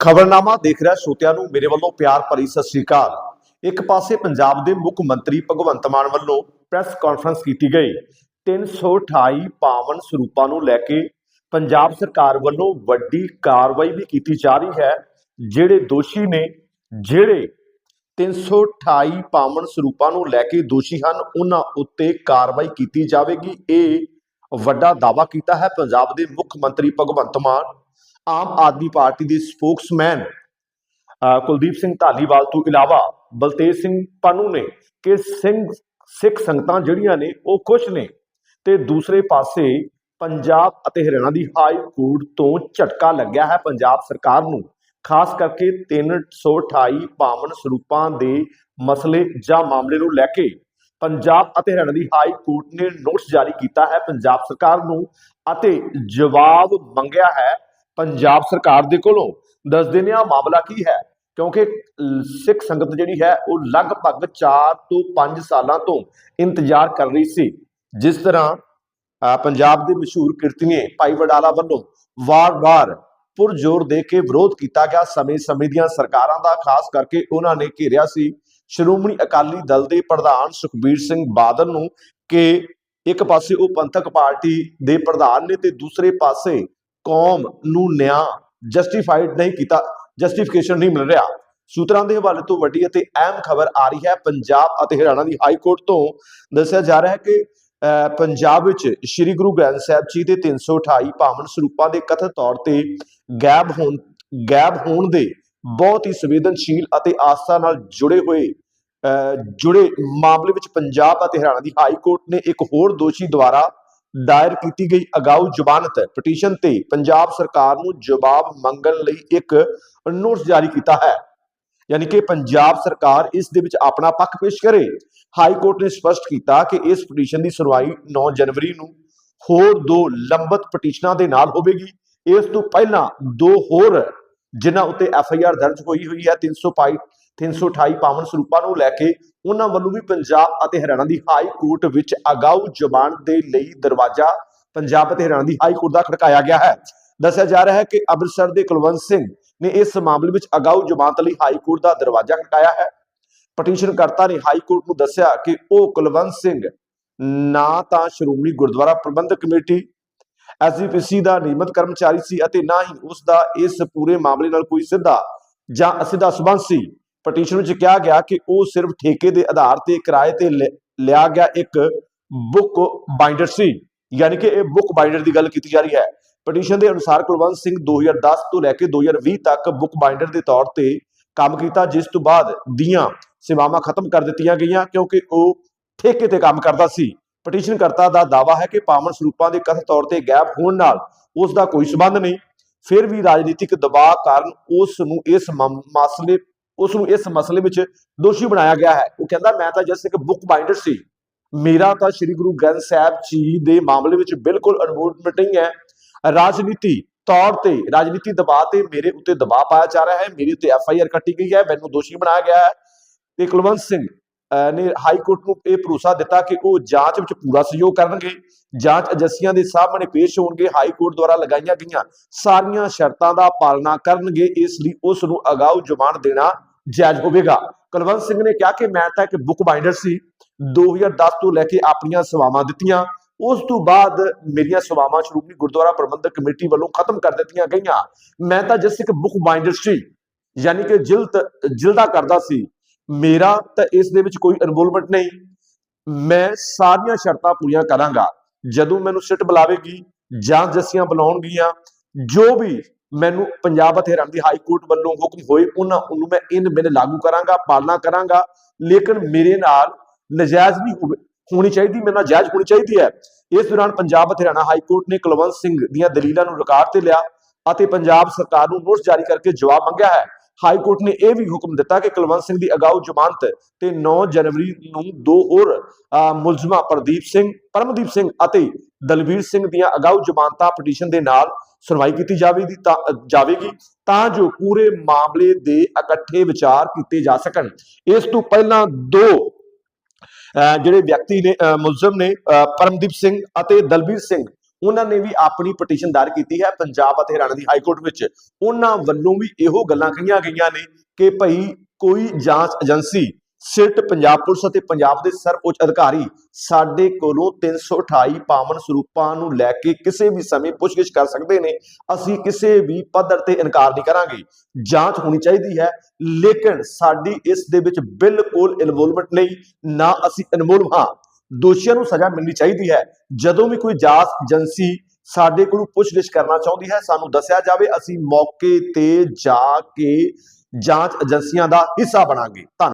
ਖਬਰਨਾਮਾ ਦੇਖ ਰਿਹਾ ਸਰੋਤਿਆਂ ਨੂੰ ਮੇਰੇ ਵੱਲੋਂ ਪਿਆਰ ਭਰੀ ਸਤਿ ਸ੍ਰੀ ਅਕਾਲ। ਇੱਕ ਪਾਸੇ ਪੰਜਾਬ ਦੇ ਮੁੱਖ ਮੰਤਰੀ ਭਗਵੰਤ ਮਾਨ ਵੱਲੋਂ ਪ੍ਰੈਸ ਕਾਨਫਰੰਸ ਕੀਤੀ ਗਈ। 328 ਪਾਵਨ ਸਰੂਪਾਂ ਨੂੰ ਲੈ ਕੇ ਪੰਜਾਬ ਸਰਕਾਰ ਵੱਲੋਂ ਵੱਡੀ ਕਾਰਵਾਈ ਵੀ ਕੀਤੀ ਜਾ ਰਹੀ ਹੈ, ਜਿਹੜੇ ਦੋਸ਼ੀ ਨੇ, ਜਿਹੜੇ 328 ਪਾਵਨ ਸਰੂਪਾਂ ਨੂੰ ਲੈ ਕੇ ਦੋਸ਼ੀ ਹਨ, ਉਹਨਾਂ ਉੱਤੇ ਕਾਰਵਾਈ ਕੀਤੀ ਜਾਵੇਗੀ। ਇਹ ਵੱਡਾ ਦਾਅਵਾ ਕੀਤਾ ਹੈ ਪੰਜਾਬ ਦੇ ਮੁੱਖ ਮੰਤਰੀ ਭਗਵੰਤ ਮਾਨ। ਆਮ ਆਦਮੀ ਪਾਰਟੀ ਦੇ ਸਪੋਕਸਮੈਨ ਅ, ਕੁਲਦੀਪ ਸਿੰਘ ਢਾਲੀਵਾਲ ਤੋਂ ਇਲਾਵਾ ਬਲਤੇਜ ਸਿੰਘ ਪੰਨੂ ਨੇ ਕਿ ਸਿੰਘ ਸਿੱਖ ਸੰਗਤਾਂ ਜਿਹੜੀਆਂ ਨੇ ਉਹ ਖੁਸ਼ ਨੇ ਤੇ ਦੂਸਰੇ ਪਾਸੇ ਪੰਜਾਬ ਅਤੇ ਹਰਿਆਣਾ ਦੀ ਹਾਈ ਕੋਰਟ ਤੋਂ ਝਟਕਾ ਲੱਗਿਆ ਹੈ ਪੰਜਾਬ ਸਰਕਾਰ ਨੂੰ ਖਾਸ ਕਰਕੇ 328 ਪਾਵਨ ਸਰੂਪਾਂ ਦੇ ਮਸਲੇ ਜਾਂ ਮਾਮਲੇ ਨੂੰ ਲੈ ਕੇ ਪੰਜਾਬ ਅਤੇ ਹਰਿਆਣਾ ਦੀ ਹਾਈ ਕੋਰਟ ਨੇ ਨੋਟਿਸ ਜਾਰੀ ਕੀਤਾ ਹੈ ਪੰਜਾਬ ਸਰਕਾਰ ਨੂੰ ਅਤੇ ਜਵਾਬ ਮੰਗਿਆ ਹੈ ਪੰਜਾਬ ਸਰਕਾਰ ਦੇ ਕੋਲੋਂ ਦੱਸ ਦਿੰਦੇ ਹਾਂ ਮਾਮਲਾ ਕੀ ਹੈ। ਕਿਉਂਕਿ ਸਿੱਖ ਸੰਗਤ ਜਿਹੜੀ ਹੈ, ਉਹ ਲਗਭਗ 4 ਤੋਂ 5 ਸਾਲਾਂ ਤੋਂ ਇੰਤਜ਼ਾਰ ਕਰ ਰਹੀ ਸੀ। ਜਿਸ ਤਰ੍ਹਾਂ ਪੰਜਾਬ ਦੇ ਮਸ਼ਹੂਰ ਕੀਰਤਨੀਏ ਭਾਈ ਵਡਾਲਾ ਵੱਲੋਂ ਵਾਰ-ਵਾਰ ਪੁਰਜ਼ੋਰ ਦੇ ਕੇ ਵਿਰੋਧ ਕੀਤਾ ਗਿਆ। ਸਮੇਂ-ਸਮੇਂ ਦੀਆਂ ਸਰਕਾਰਾਂ ਦਾ, ਖਾਸ ਕਰਕੇ ਉਹਨਾਂ ਨੇ ਘੇਰਿਆ ਸੀ ਸ਼੍ਰੋਮਣੀ ਅਕਾਲੀ ਦਲ ਦੇ ਪ੍ਰਧਾਨ ਸੁਖਬੀਰ ਸਿੰਘ ਬਾਦਲ ਨੂੰ ਕਿ ਇੱਕ ਪਾਸੇ ਉਹ ਪੰਥਕ ਪਾਰਟੀ ਦੇ ਪ੍ਰਧਾਨ ਨੇ ਤੇ ਦੂਸਰੇ ਪਾਸੇ ਕੌਮ ਨੂੰ ਨਿਆਂ ਜਸਟੀਫਾਈਡ ਨਹੀਂ ਕੀਤਾ ਜਸਟੀਫਿਕੇਸ਼ਨ ਨਹੀਂ ਮਿਲ ਰਿਹਾ। ਸੂਤਰਾਂ ਦੇ ਹਵਾਲੇ ਤੋਂ ਵੱਡੀ ਅਤੇ ਅਹਿਮ ਖਬਰ ਆ ਰਹੀ ਹੈ ਪੰਜਾਬ ਅਤੇ ਹਰਿਆਣਾ ਦੀ ਹਾਈ ਕੋਰਟ ਤੋਂ ਦੱਸਿਆ ਜਾ ਰਿਹਾ ਹੈ ਕਿ ਪੰਜਾਬ ਵਿੱਚ ਸ੍ਰੀ ਗੁਰੂ ਗ੍ਰੰਥ ਸਾਹਿਬ ਜੀ ਦੇ 328 ਪਾਵਨ ਸਰੂਪਾਂ ਦੇ ਕਥਿਤ ਤੌਰ ਤੇ ਗਾਇਬ ਹੋਣ ਗਾਇਬ ਹੋਣ ਦੇ ਬਹੁਤ ਹੀ ਸੰਵੇਦਨਸ਼ੀਲ ਅਤੇ ਆਸਥਾ ਨਾਲ ਜੁੜੇ ਹੋਏ ਅਹ, ਜੁੜੇ ਮਾਮਲੇ ਵਿੱਚ ਪੰਜਾਬ ਅਤੇ ਹਰਿਆਣਾ ਦੀ ਹਾਈ ਕੋਰਟ ਨੇ ਇੱਕ ਹੋਰ ਦੋਸ਼ੀ ਦੁਆਰਾ ਦਾਇਰ ਕੀਤੀ ਗਈ ਅਗਾਊ ਜ਼ਮਾਨਤ ਪਟੀਸ਼ਨ ਤੇ ਪੰਜਾਬ ਸਰਕਾਰ ਨੂੰ ਜਵਾਬ ਮੰਗਣ ਲਈ ਇੱਕ ਨੋਟਿਸ ਜਾਰੀ ਕੀਤਾ ਹੈ। ਯਾਨੀ ਕਿ ਪੰਜਾਬ ਸਰਕਾਰ ਇਸ ਦੇ ਵਿੱਚ ਆਪਣਾ ਪੱਖ ਪੇਸ਼ ਕਰੇ। ਹਾਈ ਕੋਰਟ ਨੇ ਸਪਸ਼ਟ ਕੀਤਾ ਕਿ ਇਸ ਪਟੀਸ਼ਨ ਦੀ ਸੁਣਵਾਈ 9 ਜਨਵਰੀ ਨੂੰ ਹੋਰ ਦੋ ਲੰਬਤ ਪਟੀਸ਼ਨਾਂ ਦੇ ਨਾਲ ਹੋਵੇਗੀ। ਇਸ ਤੋਂ ਪਹਿਲਾਂ ਦੋ ਹੋਰ ਜਿਨ੍ਹਾਂ ਉੱਤੇ ਐਫ ਆਈ ਆਰ ਦਰਜ ਹੋਈ ਹੋਈ ਹੈ 305 328 ਪਾਵਨ ਸਰੂਪਾਂ ਨੂੰ ਲੈ ਕੇ ਉਹਨਾਂ ਵੱਲੋਂ ਵੀ ਪੰਜਾਬ ਅਤੇ ਹਰਿਆਣਾ ਦੀ ਹਾਈ ਕੋਰਟ ਵਿੱਚ ਅਗਾਊ ਜ਼ਮਾਨਤ ਦੇ ਲਈ ਦਰਵਾਜ਼ਾ ਪੰਜਾਬ ਅਤੇ ਹਰਿਆਣਾ ਦੀ ਹਾਈ ਕੋਰਟ ਦਾ ਖੜਕਾਇਆ ਗਿਆ ਹੈ। ਦੱਸਿਆ ਜਾ ਰਿਹਾ ਹੈ ਕਿ ਅੰਮ੍ਰਿਤਸਰ ਦੇ ਕੁਲਵੰਤ ਸਿੰਘ ਨੇ ਇਸ ਮਾਮਲੇ ਵਿੱਚ ਅਗਾਊ ਜ਼ਮਾਨਤ ਲਈ ਹਾਈ ਕੋਰਟ ਦਾ ਦਰਵਾਜ਼ਾ ਖੜਕਾਇਆ ਹੈ। ਪਟੀਸ਼ਨ ਕਰਤਾ ਨੇ ਹਾਈ ਕੋਰਟ ਨੂੰ ਦੱਸਿਆ ਕਿ ਉਹ ਕੁਲਵੰਤ ਸਿੰਘ ਨਾ ਤਾਂ ਸ਼੍ਰੋਮਣੀ ਗੁਰਦੁਆਰਾ ਪ੍ਰਬੰਧਕ ਕਮੇਟੀ ਐਸਜੀਪੀਸੀ ਦਾ ਨਿਯਮਤ ਕਰਮਚਾਰੀ ਸੀ ਅਤੇ ਨਾ ਹੀ ਉਸ ਦਾ ਇਸ ਪੂਰੇ ਮਾਮਲੇ ਨਾਲ ਕੋਈ ਸਿੱਧਾ ਜਾਂ ਅਸਿੱਧਾ ਸਬੰਧ ਸੀ। ਪਟੀਸ਼ਨ ਵਿੱਚ ਕਿਹਾ ਗਿਆ ਕਿ ਉਹ ਸਿਰਫ ਠੇਕੇ ਦੇ ਆਧਾਰ ਤੇ ਕਿਰਾਏ ਤੇ ਲਿਆ ਗਿਆ ਇੱਕ ਬੁੱਕ ਬਾਈਂਡਰ ਸੀ। ਯਾਨੀ ਕਿ ਇਹ ਬੁੱਕ ਬਾਈਂਡਰ ਦੀ ਗੱਲ ਕੀਤੀ ਜਾ ਰਹੀ ਹੈ। ਪਟੀਸ਼ਨ ਦੇ ਅਨੁਸਾਰ ਕੁਲਵੰਤ ਸਿੰਘ 2010 ਤੋਂ ਲੈ ਕੇ 2020 ਤੱਕ ਬੁੱਕ ਬਾਈਂਡਰ ਦੇ ਤੌਰ ਤੇ ਕੰਮ ਕੀਤਾ, ਜਿਸ ਤੋਂ ਬਾਅਦ ਦੀਆਂ ਸੇਵਾਵਾਂ ਖਤਮ ਕਰ ਦਿੱਤੀਆਂ ਗਈਆਂ ਕਿਉਂਕਿ ਉਹ ਠੇਕੇ ਤੇ ਕੰਮ ਕਰਦਾ ਸੀ। ਪਟੀਸ਼ਨਕਰਤਾ ਦਾ ਦਾਅਵਾ ਹੈ ਕਿ ਪਾਵਨ ਸਰੂਪਾਂ ਦੇ ਕਥਿਤ ਤੌਰ ਤੇ ਗੈਪ ਹੋਣ ਨਾਲ ਉਸ ਦਾ ਕੋਈ ਸਬੰਧ ਨਹੀਂ। ਫਿਰ ਵੀ ਰਾਜਨੀਤਿਕ ਦਬਾਅ ਕਾਰਨ ਉਸ ਨੂੰ ਇਸ ਮਸਲੇ, ਉਸ ਨੂੰ ਇਸ ਮਸਲੇ ਵਿੱਚ ਦੋਸ਼ੀ ਬਣਾਇਆ ਗਿਆ ਹੈ। ਉਹ ਕਹਿੰਦਾ, ਮੈਂ ਤਾਂ ਜਸ ਇੱਕ ਬੁੱਕ ਬਾਈਂਡਰ ਸੀ। ਮੇਰਾ ਤਾਂ ਸ੍ਰੀ ਗੁਰੂ ਗ੍ਰੰਥ ਸਾਹਿਬ ਜੀ ਦੇ ਮਾਮਲੇ ਵਿੱਚ ਬਿਲਕੁਲ ਇਨਵੋਲਵਮੈਂਟ ਹੈ। ਰਾਜਨੀਤੀ ਤੌਰ ਤੇ, ਰਾਜਨੀਤੀ ਦਬਾਅ ਤੇ ਮੇਰੇ ਉੱਤੇ ਦਬਾਅ ਪਾਇਆ ਜਾ ਰਿਹਾ ਹੈ। ਮੇਰੇ ਉੱਤੇ ਐਫ ਆਈ ਆਰ ਕੱਟੀ ਗਈ ਹੈ। ਮੈਨੂੰ ਦੋਸ਼ੀ ਬਣਾਇਆ ਗਿਆ ਹੈ। ਤੇ ਕੁਲਵੰਤ ਸਿੰਘ ਨੇ ਹਾਈ ਕੋਰਟ ਨੂੰ ਇਹ ਭਰੋਸਾ ਦਿੱਤਾ ਕਿ ਉਹ ਜਾਂਚ ਵਿੱਚ ਪੂਰਾ ਸਹਿਯੋਗ ਕਰਨਗੇ। ਜਾਂਚ ਏਜੰਸੀਆਂ ਦੇ ਸਾਹਮਣੇ ਪੇਸ਼ ਹੋਣਗੇ। ਹਾਈ ਕੋਰਟ ਦੁਆਰਾ ਲਗਾਈਆਂ ਗਈਆਂ ਸਾਰੀਆਂ ਸ਼ਰਤਾਂ ਦਾ ਪਾਲਣਾ ਕਰਨਗੇ। ਇਸ ਲਈ ਉਸ ਨੂੰ ਅਗਾਊ ਜ਼ਮਾਨਤ ਦੇਣਾ ਜਾਇਜ਼ ਹੋਵੇਗਾ। ਕੁਲਵੰਤ ਸਿੰਘ ਨੇ ਕਿਹਾ ਕਿ ਮੈਂ ਤਾਂ ਇੱਕ ਬੁੱਕ ਬਾਈਂਡਰ ਸੀ। 2010 ਤੋਂ ਲੈ ਕੇ ਆਪਣੀਆਂ ਸੇਵਾਵਾਂ ਦਿੱਤੀਆਂ। ਉਸ ਤੋਂ ਬਾਅਦ ਮੇਰੀਆਂ ਸੇਵਾਵਾਂ ਸ਼੍ਰੋਮਣੀ ਗੁਰਦੁਆਰਾ ਪ੍ਰਬੰਧਕ ਕਮੇਟੀ ਵੱਲੋਂ ਖਤਮ ਕਰ ਦਿੱਤੀਆਂ ਗਈਆਂ। ਮੈਂ ਤਾਂ ਜਿਸ ਇੱਕ ਬੁੱਕ ਬਾਈਂਡਰ ਸੀ। ਯਾਨੀ ਕਿ ਜਿਲਦ ਜਿਲਦਾ ਕਰਦਾ ਸੀ। ਮੇਰਾ ਤਾਂ ਇਸ ਦੇ ਵਿੱਚ ਕੋਈ ਇਨਵੋਲਵਮੈਂਟ ਨਹੀਂ। ਮੈਂ ਸਾਰੀਆਂ ਸ਼ਰਤਾਂ ਪੂਰੀਆਂ ਕਰਾਂਗਾ। ਜਦੋਂ ਮੈਨੂੰ ਸਿੱਟ ਬੁਲਾਵੇਗੀ ਜਾਂ ਜੱਸੀਆਂ ਬੁਲਾਉਣਗੀਆਂ, ਜੋ ਵੀ ਮੈਨੂੰ ਪੰਜਾਬ ਅਤੇ ਹਰਿਆਣਾ ਦੀ ਹਾਈ ਕੋਰਟ ਵੱਲੋਂ ਹੁਕਮ ਹੋਏ, ਉਹਨਾਂ ਨੂੰ ਮੈਂ ਇਨ ਬਿਨ ਲਾਗੂ ਕਰਾਂਗਾ, ਪਾਲਣਾ ਕਰਾਂਗਾ। ਲੇਕਿਨ ਮੇਰੇ ਨਾਲ ਨਜਾਇਜ਼ ਨਹੀਂ ਹੋਵੇ ਹੋਣੀ ਚਾਹੀਦੀ, ਮੇਰੇ ਨਾਲ ਜਾਇਜ਼ ਹੋਣੀ ਚਾਹੀਦੀ ਹੈ। ਇਸ ਦੌਰਾਨ ਪੰਜਾਬ ਅਤੇ ਹਰਿਆਣਾ ਹਾਈ ਕੋਰਟ ਨੇ ਕੁਲਵੰਤ ਸਿੰਘ ਦੀਆਂ ਦਲੀਲਾਂ ਨੂੰ ਰਿਕਾਰਡ ਤੇ ਲਿਆ ਅਤੇ ਪੰਜਾਬ ਸਰਕਾਰ ਨੂੰ ਨੋਟਿਸ ਜਾਰੀ ਕਰਕੇ ਜਵਾਬ ਮੰਗਿਆ ਹੈ। ਹਾਈ ਕੋਰਟ ਨੇ ਇਹ ਵੀ ਹੁਕਮ ਦਿੱਤਾ ਕਿ ਕੁਲਵੰਤ ਸਿੰਘ ਦੀ ਅਗਾਊ ਜ਼ਮਾਨਤ ਤੇ 9 ਜਨਵਰੀ ਨੂੰ ਦੋ ਹੋਰ ਮੁਲਜ਼ਮਾਂ ਪ੍ਰਦੀਪ ਸਿੰਘ ਪਰਮਦੀਪ ਸਿੰਘ ਅਤੇ ਦਲਵੀਰ ਸਿੰਘ ਦੀਆਂ ਅਗਾਊ ਜ਼ਮਾਨਤਾਂ ਪਟੀਸ਼ਨ ਦੇ ਨਾਲ ਸੁਣਵਾਈ ਕੀਤੀ ਜਾਵੇਗੀ ਜਾਵੇਗੀ ਤਾਂ ਜੋ ਪੂਰੇ ਮਾਮਲੇ ਦੇ ਇਕੱਠੇ ਵਿਚਾਰ ਕੀਤੇ ਜਾ ਸਕਣ। ਇਸ ਤੋਂ ਪਹਿਲਾਂ ਦੋ ਅਹ, ਜਿਹੜੇ ਵਿਅਕਤੀ ਨੇ ਅਹ, ਮੁਲਜ਼ਮ ਨੇ ਅਹ, ਪਰਮਦੀਪ ਸਿੰਘ ਅਤੇ ਦਲਬੀਰ ਸਿੰਘ ਉਹਨਾਂ ਨੇ ਵੀ ਆਪਣੀ ਪਟੀਸ਼ਨ ਦਾਇਰ ਕੀਤੀ ਹੈ ਪੰਜਾਬ ਅਤੇ ਹਰਿਆਣਾ ਦੀ ਹਾਈ ਕੋਰਟ ਵਿੱਚ। ਉਹਨਾਂ ਵੱਲੋਂ ਵੀ ਇਹੋ ਗੱਲਾਂ ਕਹੀਆਂ ਗਈਆਂ ਨੇ ਕਿ ਭਈ ਕੋਈ ਜਾਂਚ ਏਜੰਸੀ ਸਿਰਟ ਪੰਜਾਬ ਪੁਲਿਸ ਅਤੇ ਪੰਜਾਬ ਦੇ ਸਰਵਉੱਚ ਅਧਿਕਾਰੀ ਸਾਡੇ ਕੋਲੋਂ 328 ਪਾਵਨ ਸਰੂਪਾਂ ਨੂੰ ਲੈ ਕੇ ਕਿਸੇ ਵੀ ਸਮੇਂ ਪੁੱਛਗਿੱਛ ਕਰ ਸਕਦੇ ਨੇ। ਅਸੀਂ ਕਿਸੇ ਵੀ ਪੱਧਰ ਤੇ ਇਨਕਾਰ ਨਹੀਂ ਕਰਾਂਗੇ। ਜਾਂਚ ਹੋਣੀ ਚਾਹੀਦੀ ਹੈ, ਲੇਕਿਨ ਸਾਡੀ ਇਸ ਦੇ ਵਿੱਚ ਬਿਲਕੁਲ ਇਨਵੋਲਵਮੈਂਟ ਨਹੀਂ, ਨਾ ਅਸੀਂ ਇਨਵੋਲਵ ਹਾਂ। ਦੋਸ਼ੀਆਂ ਨੂੰ ਸਜ਼ਾ ਮਿਲਣੀ ਚਾਹੀਦੀ ਹੈ। ਜਦੋਂ ਵੀ ਕੋਈ ਜਾਂਚ ਏਜੰਸੀ ਸਾਡੇ ਕੋਲੋਂ ਪੁੱਛਗਿੱਛ ਕਰਨਾ ਚਾਹੁੰਦੀ ਹੈ, ਸਾਨੂੰ ਦੱਸਿਆ ਜਾਵੇ, ਅਸੀਂ ਮੌਕੇ ਤੇ ਜਾ ਕੇ ਜਾਂਚ ਏਜੰਸੀਆਂ ਦਾ ਹਿੱਸਾ ਬਣਾਂਗੇ। ਧੰਨਵਾਦ।